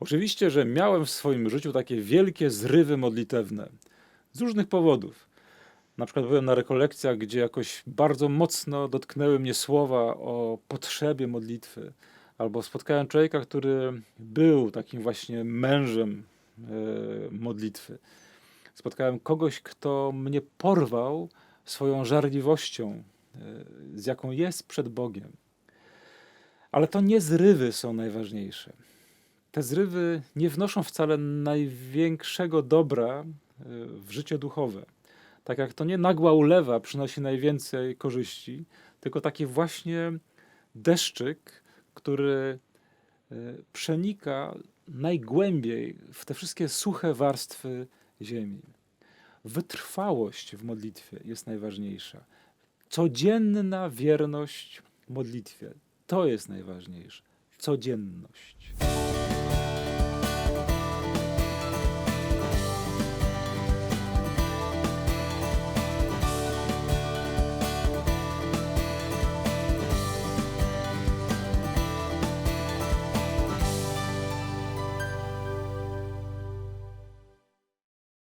Oczywiście, że miałem w swoim życiu takie wielkie zrywy modlitewne z różnych powodów. Na przykład byłem na rekolekcjach, gdzie jakoś bardzo mocno dotknęły mnie słowa o potrzebie modlitwy. Albo spotkałem człowieka, który był takim właśnie mężem e, modlitwy. Spotkałem kogoś, kto mnie porwał swoją żarliwością, e, z jaką jest przed Bogiem. Ale to nie zrywy są najważniejsze. Te zrywy nie wnoszą wcale największego dobra e, w życie duchowe. Tak jak to nie nagła ulewa przynosi najwięcej korzyści, tylko taki właśnie deszczyk, który e, przenika najgłębiej w te wszystkie suche warstwy ziemi. Wytrwałość w modlitwie jest najważniejsza. Codzienna wierność modlitwie to jest najważniejsze. Codzienność.